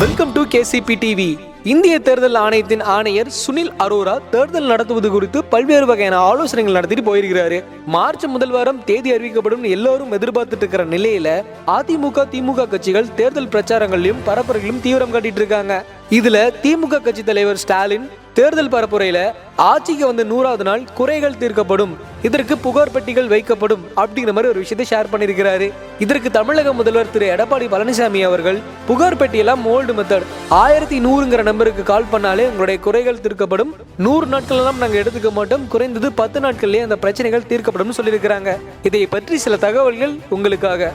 Welcome to KCP TV இந்திய தேர்தல் ஆணையத்தின் ஆணையர் சுனில் அரோரா தேர்தல் நடத்துவது குறித்து பல்வேறு வகையான ஆலோசனைகள் நடத்திட்டு போயிருக்கிறாரு. மார்ச் முதல் வாரம் தேதி அறிவிக்கப்படும் எல்லோரும் எதிர்பார்த்துட்டு இருக்கிற நிலையில அதிமுக திமுக கட்சிகள் தேர்தல் பிரச்சாரங்களிலும் பரப்புரைகளிலும் தீவிரம் காட்டிட்டு இருக்காங்க. இதுல திமுக கட்சி தலைவர் ஸ்டாலின் தேர்தல் பரப்புரையில ஆட்சிக்கு வந்து நூறாவது நாள் குறைகள் தீர்க்கப்படும் இதற்கு புகார் பெட்டிகள் வைக்கப்படும் அப்படிங்கிற மாதிரி ஒரு விஷயத்தை ஷேர் பண்ணியிருக்கிறாரு. இதற்கு தமிழக முதல்வர் திரு எடப்பாடி பழனிசாமி அவர்கள் புகார் பெட்டியெல்லாம் மோல்டு மெத்தட் ஆயிரத்தி நூறுங்கிற நம்பருக்கு கால் பண்ணாலே உங்களுடைய குறைகள் தீர்க்கப்படும். நூறு நாட்கள் எல்லாம் நாங்கள் எடுத்துக்க மாட்டோம். குறைந்தது பத்து நாட்கள்லேயே அந்த பிரச்சனைகள் தீர்க்கப்படும் சொல்லியிருக்கிறாங்க. இதை பற்றி சில தகவல்கள் உங்களுக்காக.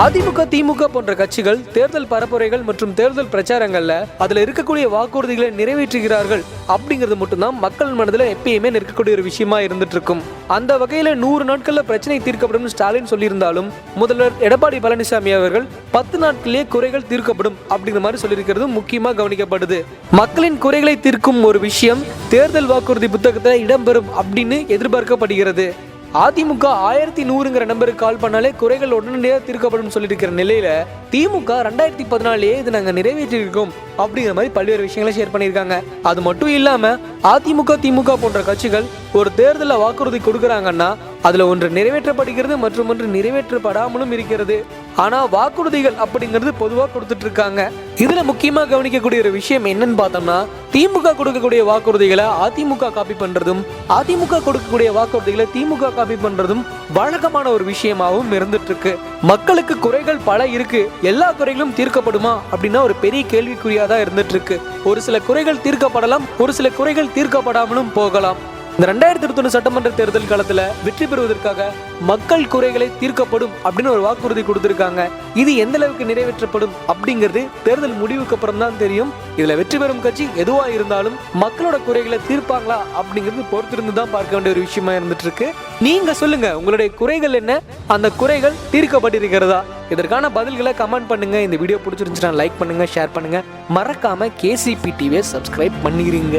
அதிமுக திமுக போன்ற கட்சிகள் தேர்தல் பரப்புரைகள் மற்றும் தேர்தல் பிரச்சாரங்கள்ல அதுல இருக்கக்கூடிய வாக்குறுதிகளை நிறைவேற்றுகிறார்கள். அப்படிங்கிறது மட்டும்தான் மக்கள் மனதில் எப்பயுமே நிற்கக்கூடிய ஒரு விஷயமா இருந்துட்டு இருக்கும் அந்த வகையில நூறு நாட்கள்ல பிரச்சனை தீர்க்கப்படும் ஸ்டாலின் சொல்லியிருந்தாலும் முதல்வர் எடப்பாடி பழனிசாமி அவர்கள் பத்து நாட்களிலே குறைகள் தீர்க்கப்படும் அப்படிங்கிற மாதிரி சொல்லியிருக்கிறது முக்கியமா கவனிக்கப்படுது. மக்களின் குறைகளை தீர்க்கும் ஒரு விஷயம் தேர்தல் வாக்குறுதி புத்தகத்தில் இடம்பெறும் அப்படின்னு எதிர்பார்க்கப்படுகிறது. அதிமுக ஆயிரத்தி நூறுங்கிற நம்பருக்கு கால் பண்ணாலே குறைகள் உடனடியாக தீர்க்கப்படும் சொல்லியிருக்கிற நிலையில திமுக ரெண்டாயிரத்தி பதினாலே இது நாங்கள் நிறைவேற்றியிருக்கோம் அப்படிங்கிற மாதிரி பல்வேறு விஷயங்களை ஷேர் பண்ணியிருக்காங்க. அது மட்டும் இல்லாம அதிமுக திமுக போன்ற கட்சிகள் ஒரு தேர்தலில் வாக்குறுதி கொடுக்குறாங்கன்னா அதில் ஒன்று நிறைவேற்றப்படுகிறது மற்றும் ஒன்று நிறைவேற்றப்படாமலும் இருக்கிறது. ஆனால் வாக்குறுதிகள் அப்படிங்கிறது பொதுவாக கொடுத்துட்டு இருக்காங்க இதில் முக்கியமாக கவனிக்கக்கூடிய ஒரு விஷயம் என்னன்னு பார்த்தோம்னா திமுக கொடுக்கக்கூடிய வாக்குறுதிகளை அதிமுக காப்பி பண்ணுறதும் அதிமுக கொடுக்கக்கூடிய வாக்குறுதிகளை திமுக காப்பி பண்ணுறதும் வழக்கமான ஒரு விஷயமாகவும் இருந்துட்டு இருக்கு மக்களுக்கு குறைகள் பல இருக்கு. எல்லா குறைகளும் தீர்க்கப்படுமா அப்படின்னா ஒரு பெரிய கேள்விக்குறியாக தான் இருந்துட்டு இருக்கு ஒரு சில குறைகள் தீர்க்கப்படலாம் ஒரு சில குறைகள் தீர்க்கப்படாமலும் போகலாம். இந்த ரெண்டாயிரத்தி இருபத்தொன்னு சட்டமன்ற தேர்தல் காலத்துல வெற்றி பெறுவதற்காக மக்கள் குறைகளை தீர்க்கப்படும் அப்படின்னு ஒரு வாக்குறுதி கொடுத்திருக்காங்க. இது எந்த அளவுக்கு நிறைவேற்றப்படும் அப்படிங்கிறது தேர்தல் முடிவுக்கு அப்புறம் தான் தெரியும். இதுல வெற்றி பெறும் கட்சி எதுவா இருந்தாலும் மக்களோட குறைகளை தீர்ப்பாங்களா அப்படிங்கிறது பொறுத்திருந்து தான் பார்க்க வேண்டிய ஒரு விஷயமா இருந்துட்டு இருக்கு நீங்க சொல்லுங்க உங்களுடைய குறைகள் என்ன? அந்த குறைகள் தீர்க்கப்பட்டிருக்கிறதா? இதற்கான பதில்களை கமெண்ட் பண்ணுங்க. இந்த வீடியோ பிடிச்சிருந்துச்சுன்னா லைக் பண்ணுங்க ஷேர் பண்ணுங்க. மறக்காம கேசிபி டிவியை சப்ஸ்கிரைப் பண்ணிக்கிறீங்க